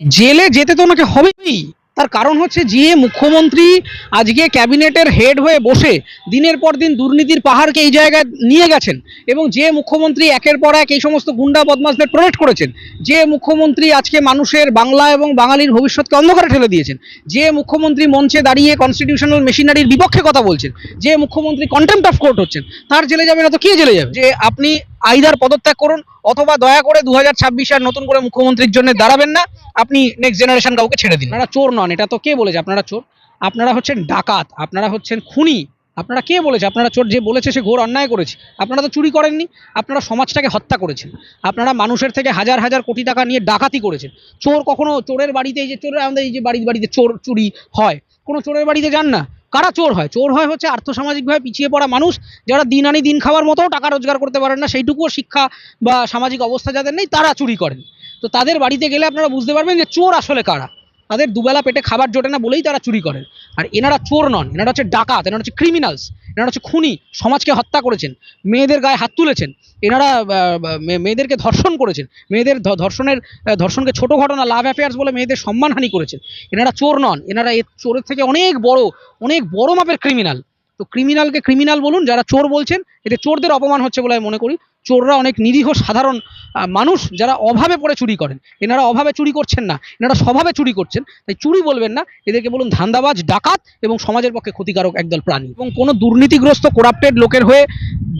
জেলে যেতে তো ওনাকে হবেই। তার কারণ হচ্ছে যে মুখ্যমন্ত্রী আজকে ক্যাবিনেটের হেড হয়ে বসে দিনের পর দিন দুর্নীতির পাহাড়কে এই জায়গায় নিয়ে গেছেন এবং যে মুখ্যমন্ত্রী একের পর এক এই সমস্ত গুন্ডা বদমাসদের প্রোটেক্ট করেছেন, যে মুখ্যমন্ত্রী আজকে মানুষের বাংলা এবং বাঙালির ভবিষ্যৎকে অন্ধকারে ঠেলে দিয়েছেন, যে মুখ্যমন্ত্রী মঞ্চে দাঁড়িয়ে কনস্টিটিউশনাল মেশিনারির বিপক্ষে কথা বলছেন, যে মুখ্যমন্ত্রী কন্টেম্প অফ কোর্ট হচ্ছেন, তার জেলে যাবে না তো কে জেলে যাবে? যে আপনি আইদার পদত্যাগ করুন অথবা দয়া করে দু হাজার ছাব্বিশে আর নতুন করে মুখ্যমন্ত্রীর জন্য দাঁড়াবেন না। আপনি নেক্সট জেনারেশন কাউকে ছেড়ে দিন। আপনারা চোর নন, এটা তো কে বলেছে? আপনারা চোর? আপনারা হচ্ছেন ডাকাত, আপনারা হচ্ছেন খুনি। আপনারা কে বলেছে? আপনারা চোর যে বলেছে সে ঘোর অন্যায় করেছে। আপনারা তো চুরি করেননি, আপনারা সমাজটাকে হত্যা করেছেন। আপনারা মানুষের থেকে হাজার হাজার কোটি টাকা নিয়ে ডাকাতি করেছেন। চোর কখনো চোরের বাড়িতে এই যে চোরের আমাদের এই যে বাড়ি বাড়িতে চোর চুরি হয়, কোনো চোরের বাড়িতে যান না। কারা চোর হয়? চোর হয় হচ্ছে আর্থসামাজিকভাবে পিছিয়ে পড়া মানুষ যারা দিন আনি দিন খাওয়ার মতো টাকা রোজগার করতে পারেন না, সেইটুকুও শিক্ষা বা সামাজিক অবস্থা যাদের নেই, তারা চুরি করেন। তো তাদের বাড়িতে গেলে আপনারা বুঝতে পারবেন যে চোর আসলে কারা। তাদের দুবেলা পেটে খাবার জোটে না বলেই তারা চুরি করেন আর এনারা চোর নন, এনারা হচ্ছে ডাকাত, এনারা হচ্ছে ক্রিমিনালস এনারা হচ্ছে খুনি, সমাজকে হত্যা করেছেন, মেয়েদের গায়ে হাত তুলেছেন, এনারা মেয়েদেরকে ধর্ষণ করেছেন, মেয়েদের ধর্ষণের ধর্ষণকে ছোট ঘটনা লাভ অ্যাফেয়ার্স বলে মেয়েদের সম্মানহানি করেছেন, এনারা চোর নন, এনারা এ চোরের থেকে অনেক বড় অনেক বড় মাপের ক্রিমিনাল তো ক্রিমিনালকে ক্রিমিনাল বলুন, যারা চোর বলছেন এতে চোরদের অপমান হচ্ছে বলে আমি মনে করি চোররা অনেক নিরীহ সাধারণ মানুষ যারা অভাবে পড়ে চুরি করেন। এনারা অভাবে চুরি করছেন না, এনারা স্বভাবে চুরি করছেন, তাই চুরি বলবেন না। এদেরকে বলুন ধান্দাবাজ, ডাকাত এবং সমাজের পক্ষে ক্ষতিকারক একদল প্রাণী। এবং কোনো দুর্নীতিগ্রস্ত করাপ্টেড লোকের হয়ে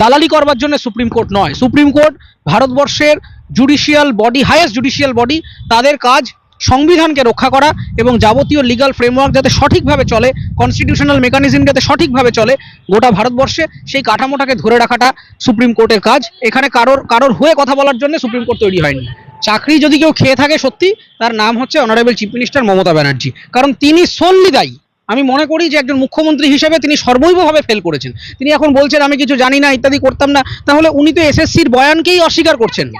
দালালি করবার জন্য সুপ্রিম কোর্ট নয়। সুপ্রিম কোর্ট ভারতবর্ষের judicial body highest judicial body তাদের কাজ সংবিধানকে রক্ষা করা এবং যাবতীয় লিগ্যাল ফ্রেমওয়ার্ক যাতে সঠিকভাবে চলে কনস্টিটিউশনাল মেকানিজম যাতে সঠিকভাবে চলে গোটা ভারতবর্ষে সেই কাঠামোটাকে ধরে রাখাটা সুপ্রিম কোর্টের কাজ। এখানে কারোর কারোর হয়ে কথা বলার জন্য সুপ্রিম কোর্ট তৈরি হয়নি। চাকরি যদি কেউ খেয়ে থাকে সত্যি তার নাম হচ্ছে honourable chief minister Mamata Banerjee. কারণ তিনি সনলি দায়ী। আমি মনে করি যে একজন মুখ্যমন্ত্রী হিসেবে তিনি সর্বৈবভাবে ফেল করেছেন। তিনি এখন বলছেন আমি কিছু জানি না ইত্যাদি করতাম না। তাহলে উনি তো এসএসসির বয়ানকেই অস্বীকার করছেন।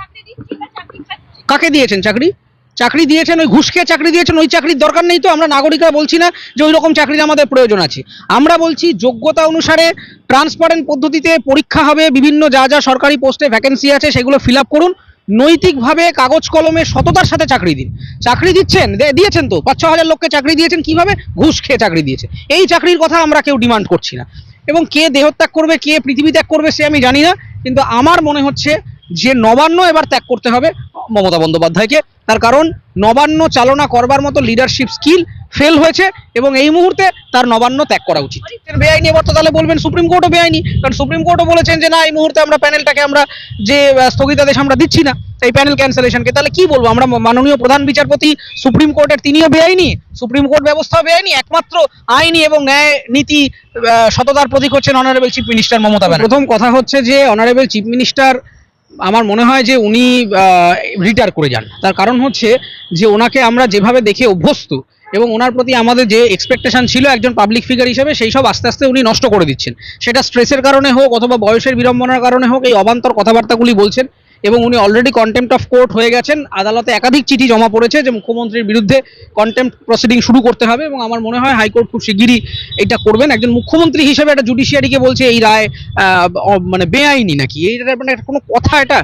কাকে দিয়েছেন চাকরি? চাকরি দিয়েছেন, ওই ঘুষ খেয়ে চাকরি দিয়েছেন, ওই চাকরির দরকার নেই তো, আমরা নাগরিকরা বলছি না যে ওই রকম চাকরির আমাদের প্রয়োজন আছে। আমরা বলছি যোগ্যতা অনুসারে ট্রান্সপারেন্ট পদ্ধতিতে পরীক্ষা হবে, বিভিন্ন যা যা সরকারি পোস্টে ভ্যাকেন্সি আছে সেগুলো ফিল করুন, নৈতিকভাবে কাগজ কলমে সততার সাথে চাকরি দিন। চাকরি দিচ্ছেন দিয়েছেন তো, পাঁচ ছ হাজার লোককে চাকরি দিয়েছেন, কীভাবে? ঘুষ খেয়ে চাকরি দিয়েছে। এই চাকরির কথা আমরা কেউ ডিমান্ড করছি না। এবং কে দেহত্যাগ করবে, কে পৃথিবী ত্যাগ করবে সে আমি জানি না, কিন্তু আমার মনে হচ্ছে যে নবান্ন এবার ত্যাগ করতে হবে মমতা বন্দ্যোপাধ্যায়কে। তার কারণ নবান্ন চালনা করবার মতো লিডারশিপ স্কিল ফেল হয়েছে এবং এই মুহূর্তে তার নবান্ন ত্যাগ করা উচিত। বেআইনি এবার তো তাহলে বলবেন সুপ্রিম কোর্টও বেআইনি। কারণ সুপ্রিম কোর্টও বলেছেন যে না এই মুহূর্তে আমরা প্যানেলটাকে আমরা যে স্থগিতাদেশ আমরা দিচ্ছি না এই প্যানেল ক্যান্সেলেশনকে তাহলে কি বলব? আমরা মাননীয় প্রধান বিচারপতি সুপ্রিম কোর্টের তিনিও বেআইনি সুপ্রিম কোর্ট ব্যবস্থাও বেআইনি একমাত্র আইনি এবং ন্যায় নীতি সততার প্রতীক হচ্ছেন honourable chief minister Mamata Banerjee. প্রথম কথা হচ্ছে যে অনারেবল চিফ মিনিস্টার আমার মনে হয় যে উনি রিটায়ার করে যান। তার কারণ হচ্ছে যে ওনাকে আমরা যেভাবে দেখে অভ্যস্ত এবং ওনার প্রতি আমাদের যে এক্সপেকটেশন ছিল একজন পাবলিক ফিগার হিসেবে, সেই সব আস্তে আস্তে উনি নষ্ট করে দিচ্ছেন। সেটা স্ট্রেসের কারণে হোক অথবা বয়সের বিড়ম্বনার কারণে হোক, এই অবান্তর কথাবার্তাগুলি বলছেন। এবং উনি অলরেডি কন্টেম্পট অফ কোর্ট হয়ে গেছেন। আদালতে একাধিক চিঠি জমা পড়েছে যে মুখ্যমন্ত্রীর বিরুদ্ধে কন্টেম্প প্রসিডিং শুরু করতে হবে এবং আমার মনে হয় হাইকোর্ট খুব শিগগিরই এটা করবেন। একজন মুখ্যমন্ত্রী হিসেবে একটা জুডিশিয়ারিকে বলছে, এই রায় মানে বেআইনি নাকি? এইটা মানে কোনো কথা, এটা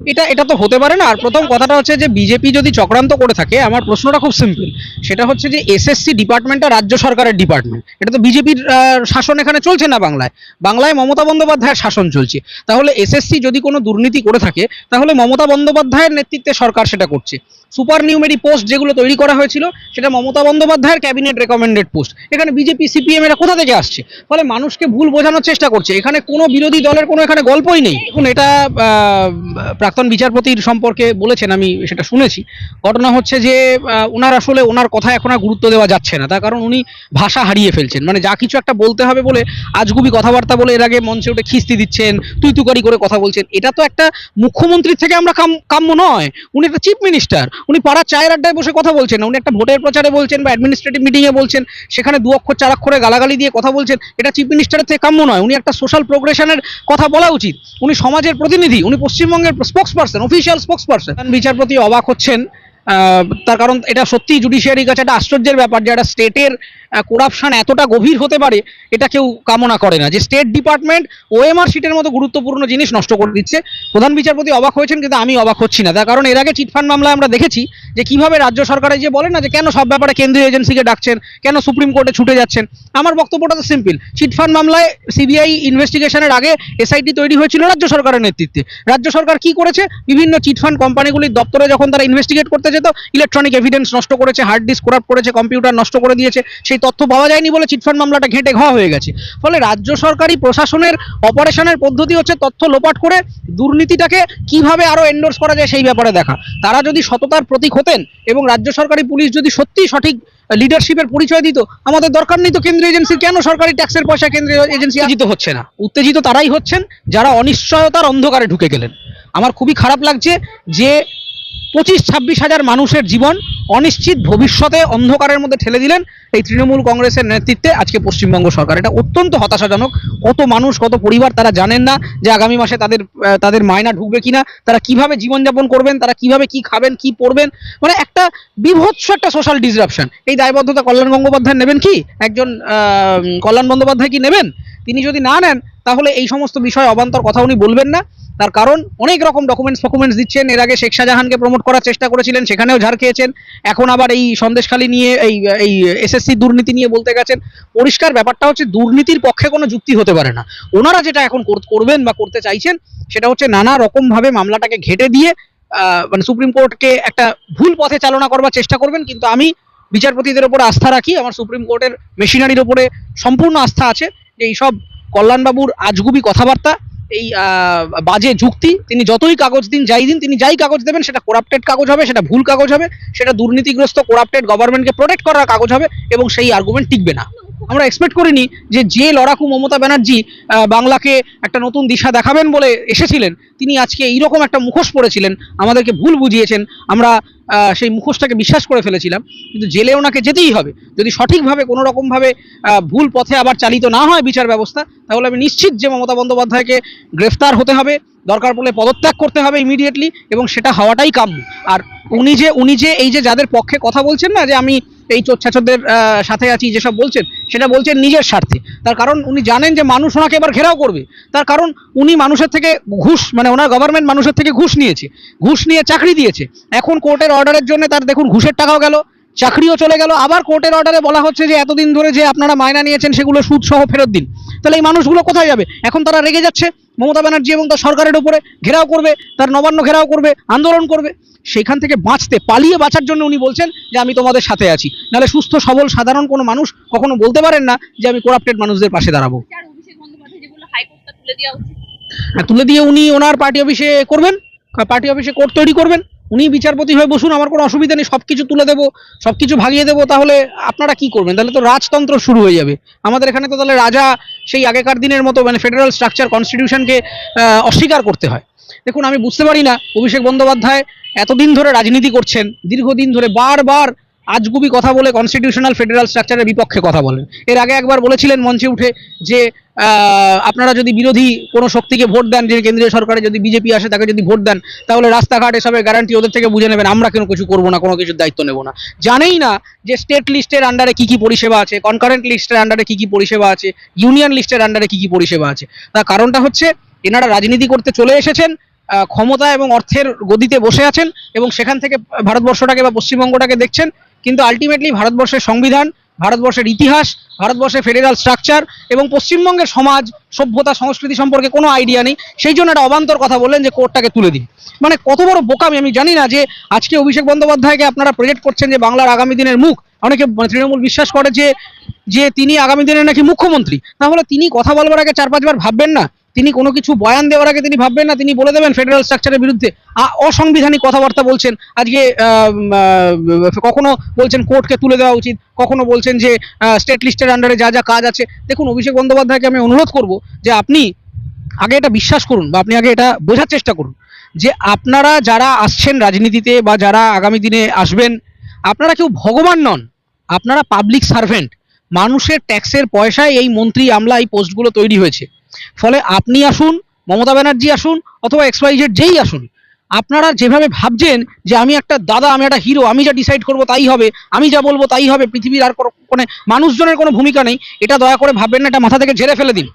এটা এটা তো হতে পারে না। আর প্রথম কথাটা হচ্ছে যে বিজেপি যদি চক্রান্ত করে থাকে, আমার প্রশ্নটা খুব সিম্পল সেটা হচ্ছে যে এসএসসি ডিপার্টমেন্টটা রাজ্য সরকারের ডিপার্টমেন্ট এটা তো বিজেপির শাসন এখানে চলছে না বাংলায়। বাংলায় মমতা বন্দ্যোপাধ্যায়ের শাসন চলছে। তাহলে এসএসসি যদি কোনো দুর্নীতি করে থাকে, তাহলে মমতা বন্দ্যোপাধ্যায়ের নেতৃত্বে সরকার সেটা করছে। সুপার নিউমেরি পোস্ট যেগুলো তৈরি করা হয়েছিল, সেটা মমতা বন্দ্যোপাধ্যায়ের ক্যাবিনেট রেকমেন্ডেড পোস্ট। এখানে বিজেপি, সিপিএম এরা কোথা থেকে আসছে? ফলে মানুষকে ভুল বোঝানোর চেষ্টা করছে। এখানে কোনো বিরোধী দলের কোনো এখানে গল্পই নেই। এখন এটা প্রাক্তন বিচারপতির সম্পর্কে বলেছেন, আমি সেটা শুনেছি। ঘটনা হচ্ছে যে ওনার আসলে ওনার কথা এখন আর গুরুত্ব দেওয়া যাচ্ছে না। তার কারণ উনি ভাষা হারিয়ে ফেলছেন। মানে যা কিছু একটা বলতে হবে বলে আজগুবি কথাবার্তা বলে এর আগে মঞ্চে উঠে খিস্তি দিচ্ছেন, তুই তুকারি করে কথা বলছেন, এটা তো একটা মুখ্যমন্ত্রীর থেকে আমরা কাম- কাম্য নয়। উনি একটা চিফ মিনিস্টার। উনি পাড়ার চায়ের আড্ডায় বসে কথা বলছেন না। উনি একটা ভোটের প্রচারে বলছেন বা অ্যাডমিনিস্ট্রেটিভ মিটিংয়ে বলছেন, সেখানে দু অক্ষর চার অক্ষরে গালাগালি দিয়ে কথা বলছেন, এটা চিফ মিনিস্টারের থেকে কাম্য নয়। উনি একটা সোশ্যাল প্রোগ্রেশনের কথা বলা উচিত। উনি সমাজের প্রতিনিধি, উনি পশ্চিমবঙ্গের স্পোক্স অফিসিয়াল স্পোক্স বিচারপতি অবাক হচ্ছেন তার কারণ এটা সত্যি জুডিশিয়ারির কাছে একটা আশ্চর্যের ব্যাপার যে একটা স্টেটের করাপশন এতটা গভীর হতে পারে, এটা কেউ কামনা করে না। যে স্টেট ডিপার্টমেন্ট ওএমআর শিটের মতো গুরুত্বপূর্ণ জিনিস নষ্ট করে দিচ্ছে। প্রধান বিচারপতি অবাক হয়েছেন, কিন্তু আমি অবাক হচ্ছি না। তার কারণ এর আগে চিটফান্ড মামলায় আমরা দেখেছি যে কীভাবে রাজ্য সরকারে যে বলে না যে কেন সব ব্যাপারে কেন্দ্রীয় এজেন্সিকে ডাকছেন, কেন সুপ্রিম কোর্টে ছুটে যাচ্ছেন, আমার বক্তব্যটা তো সিম্পল চিটফান্ড মামলায় সিবিআই ইনভেস্টিগেশনের আগে এসআইটি তৈরি হয়েছিল রাজ্য সরকারের নেতৃত্বে। রাজ্য সরকার কি করেছে? বিভিন্ন চিটফান্ড কোম্পানিগুলির দপ্তরে যখন তারা ইনভেস্টিগেট করতে যেত ইলেকট্রনিক এভিডেন্স নষ্ট করেছে হার্ড ডিস্ক করাপ্ট করেছে কম্পিউটার নষ্ট করে দিয়েছে, সেই তথ্য পাওয়া যায়নি বলে চিটফান্ড মামলাটা ঘেঁটে ঘ হয়ে গেছে। ফলে রাজ্য সরকারি প্রশাসনের অপারেশনের পদ্ধতি হচ্ছে তথ্য লোপাট করে দুর্নীতিটাকে কীভাবে আরও এন্ডোর্স করা যায় সেই ব্যাপারে দেখা। তারা যদি সততার প্রতীক হতেন এবং রাজ্য সরকারি পুলিশ যদি সত্যি সঠিক লিডারশিপের পরিচয় দিত, আমাদের দরকার নেই তো কেন্দ্রীয় এজেন্সির কেন সরকারি ট্যাক্সের পয়সা কেন্দ্রীয় এজেন্সি উত্তেজিত হচ্ছে না? উত্তেজিত তারাই হচ্ছেন যারা অনিশ্চয়তার অন্ধকারে ঢুকে গেলেন। আমার খুবই খারাপ লাগছে যে পঁচিশ, ছাব্বিশ হাজার মানুষের জীবন অনিশ্চিত ভবিষ্যতে অন্ধকারের মধ্যে ঠেলে দিলেন এই তৃণমূল কংগ্রেসের নেতৃত্বে আজকে পশ্চিমবঙ্গ সরকার। এটা অত্যন্ত হতাশাজনক। কত মানুষ, কত পরিবার তারা জানেন না যে আগামী মাসে তাদের তাদের মায়না ঢুকবে কিনা, তারা কীভাবে জীবনযাপন করবেন, তারা কীভাবে কি খাবেন, কি পরবেন। মানে একটা বিভৎস একটা সোশ্যাল ডিসরাপশন এই দায়বদ্ধতা কল্যাণ গঙ্গোপাধ্যায় নেবেন কি? একজন কল্যাণ বন্দ্যোপাধ্যায় কি নেবেন? তিনি যদি না নেন, তাহলে এই সমস্ত বিষয়ে অবান্তর কথা উনি বলবেন না। তার কারণ অনেক রকম ডকুমেন্টস ফকুমেন্টস দিচ্ছেন। এর আগে শেখ শাহজাহানকে প্রমোট করার চেষ্টা করেছিলেন, সেখানেও ঝাড় খেয়েছেন। এখন আবার এই সন্দেশখালী নিয়ে, এই এই এসএসসি দুর্নীতি নিয়ে বলতে গেছেন। পরিষ্কার ব্যাপারটা হচ্ছে, দুর্নীতির পক্ষে কোনো যুক্তি হতে পারে না। ওনারা যেটা এখন করবেন বা করতে চাইছেন, সেটা হচ্ছে নানা রকম ভাবে মামলাটাকে ঘেটে দিয়ে মানে সুপ্রিম কোর্টকে একটা ভুল পথে চালনা করবার চেষ্টা করবেন। কিন্তু আমি বিচারপতিদের উপরে আস্থা রাখি, আমার সুপ্রিম কোর্টের মেশিনারির ওপরে সম্পূর্ণ আস্থা আছে যে এইসব কল্যাণবাবুর আজগুবি কথাবার্তা এই বাজে যুক্তি, তিনি যতই কাগজ দিন, যাই দিন, তিনি যাই কাগজ দেবেন, সেটা করাপ্টেড কাগজ হবে, সেটা ভুল কাগজ হবে, সেটা দুর্নীতিগ্রস্ত করাপ্টেড গভর্নমেন্টকে প্রোটেক্ট করার কাগজ হবে, এবং সেই আর্গুমেন্ট টিকবে না। আমরা এক্সপেক্ট করিনি যে যে লড়াকু মমতা ব্যানার্জি বাংলাকে একটা নতুন দিশা দেখাবেন বলে এসেছিলেন, তিনি আজকে এইরকম একটা মুখোশ পড়েছিলেন, আমাদেরকে ভুল বুঝিয়েছেন, আমরা সেই মুখোশটাকে বিশ্বাস করে ফেলেছিলাম কিন্তু জেলে ওনাকে যেতেই হবে। যদি সঠিকভাবে কোনো রকমভাবে ভুল পথে আবার চালিত না হয় বিচার ব্যবস্থা তাহলে আমি নিশ্চিত যে মমতা বন্দ্যোপাধ্যায়কে গ্রেফতার হতে হবে দরকার পড়লে পদত্যাগ করতে হবে ইমিডিয়েটলি এবং সেটা হওয়াটাই কাম্য। আর উনি যে উনি যে এই যে যাদের পক্ষে কথা বলছেন না যে আমি এই চোচ্ছাচোরদের আহ, সাথে আছি যেসব বলছেন সেটা বলছেন নিজের স্বার্থে। তার কারণ উনি জানেন যে মানুষ ওনাকে এবার ঘেরাও করবে। তার কারণ উনি মানুষের থেকে ঘুষ মানে ওনার গভর্নমেন্ট মানুষের থেকে ঘুষ নিয়েছে। ঘুষ নিয়ে চাকরি দিয়েছে। এখন কোর্টের অর্ডারের জন্য তার দেখুন ঘুষের টাকাও গেল চাকরিও চলে গেল। আবার কোর্টের অর্ডারে বলা হচ্ছে যে এতদিন ধরে যে আপনারা মায়না নিয়েছেন সেগুলো সুদ সহ ফেরত দিন। তাহলে এই মানুষগুলো কোথায় যাবে? এখন তারা রেগে যাচ্ছে। মমতা ব্যানার্জি এবং তার সরকারের উপরে ঘেরাও করবে তার নবান্ন ঘেরাও করবে আন্দোলন করবে। সেখান থেকে বাঁচতে পালিয়ে বাঁচার জন্য উনি বলছেন যে আমি তোমাদের সাথে আছি। নাহলে সুস্থ সবল সাধারণ কোনো মানুষ কখনো বলতে পারেন না যে আমি করাপ্টেড মানুষদের পাশে দাঁড়াবো। আর অভিষেক বন্দ্যোপাধ্যায় যে বলল হাইকোর্টটা তুলে দেওয়া উচিত। আর তুলে দিয়ে উনি ওনার পার্টি অফিসে করবেন। পার্টি অফিসে কোর্ট তৈরি করবেন। উনি বিচারপতি হয়ে বসুন, আমার কোনো অসুবিধা নেই সব কিছু তুলে দেবো সব কিছু ভাগিয়ে দেবো, তাহলে আপনারা কি করবেন? তাহলে তো রাজতন্ত্র শুরু হয়ে যাবে। আমাদের এখানে তো তাহলে রাজা সেই আগেকার দিনের মতো মানে ফেডারেল স্ট্রাকচার কনস্টিটিউশনকে অস্বীকার করতে হয়। দেখুন, আমি বুঝতে পারি না, অভিষেক বন্দ্যোপাধ্যায় এতদিন ধরে রাজনীতি করছেন, দীর্ঘদিন ধরে বারবার আজগুবি কথা বলে কনস্টিটিউশনাল ফেডারাল স্ট্রাকচারের বিপক্ষে কথা বলেন। এর আগে একবার বলেছিলেন মঞ্চে উঠে যে আপনারা যদি বিরোধী কোনো শক্তিকে ভোট দেন, যে কেন্দ্রীয় সরকারে যদি বিজেপি আসে তাকে যদি ভোট দেন, তাহলে রাস্তাঘাট এসবের গ্যারান্টি ওদের থেকে বুঝে নেবেন, আমরা কেন কিছু করব না, কোনো কিছুর দায়িত্ব নেব না। জানেই না যে স্টেট লিস্টের আন্ডারে কি কি পরিষেবা আছে কনকারেন্ট লিস্টের আন্ডারে কি কি পরিষেবা আছে ইউনিয়ন লিস্টের আন্ডারে কি কি পরিষেবা আছে। তার কারণটা হচ্ছে, এনারা রাজনীতি করতে চলে এসেছেন ক্ষমতা এবং অর্থের গদিতে বসে আছেন এবং সেখান থেকে ভারতবর্ষটাকে বা পশ্চিমবঙ্গটাকে দেখছেন কিন্তু আলটিমেটলি ভারতবর্ষের সংবিধান, ভারতবর্ষের ইতিহাস, ভারতবর্ষের ফেডারাল স্ট্রাকচার এবং পশ্চিমবঙ্গের সমাজ, সভ্যতা, সংস্কৃতি সম্পর্কে কোনো আইডিয়া নেই। সেই জন্য একটা অবান্তর কথা বললেন যে কোর্টটাকে তুলে দিন। মানে কত বড় বোকামি, আমি জানি না যে আজকে অভিষেক বন্দ্যোপাধ্যায়কে আপনারা প্রজেক্ট করছেন যে বাংলার আগামী দিনের মুখ। অনেকে মানে তৃণমূল বিশ্বাস করে যে যে তিনি আগামী দিনের নাকি মুখ্যমন্ত্রী। তাহলে তিনি কথা বলবার আগে চার পাঁচবার ভাববেন না। তিনি কোনো কিছু বয়ান দেওয়ার আগে তিনি ভাববেন না, তিনি বলে দেবেন ফেডারেল স্ট্রাকচারের বিরুদ্ধে। অসাংবিধানিক কথাবার্তা বলছেন। আজকে কখনো বলছেন কোর্টকে তুলে দেওয়া উচিত, কখনো বলছেন যে স্টেট লিস্টের আন্ডারে যা যা কাজ আছে। দেখুন, অভিষেক বন্দ্যোপাধ্যায়কে আমি অনুরোধ করব যে আপনি আগে এটা বিশ্বাস করুন বা আপনি আগে এটা বোঝার চেষ্টা করুন যে আপনারা যারা আসছেন রাজনীতিতে বা যারা আগামী দিনে আসবেন, আপনারা কেউ ভগবান নন, আপনারা পাবলিক সার্ভেন্ট মানুষের ট্যাক্সের পয়সায় এই মন্ত্রী আমলা এই পোস্টগুলো তৈরি হয়েছে। ফলে আপনি আসুন, মমতা ব্যানার্জি আসুন অথবা এক্সওয়াইজেড যেই আসুন, আপনারা যেভাবে ভাবছেন যে আমি একটা দাদা, আমি একটা হিরো, আমি যা ডিসাইড করব তাই হবে, আমি যা বলব তাই হবে, পৃথিবীর আর কোনো মানে মানুষজনের কোনো ভূমিকা নেই, এটা দয়া করে ভাববেন না, এটা মাথা থেকে ঝেড়ে ফেলে দিন।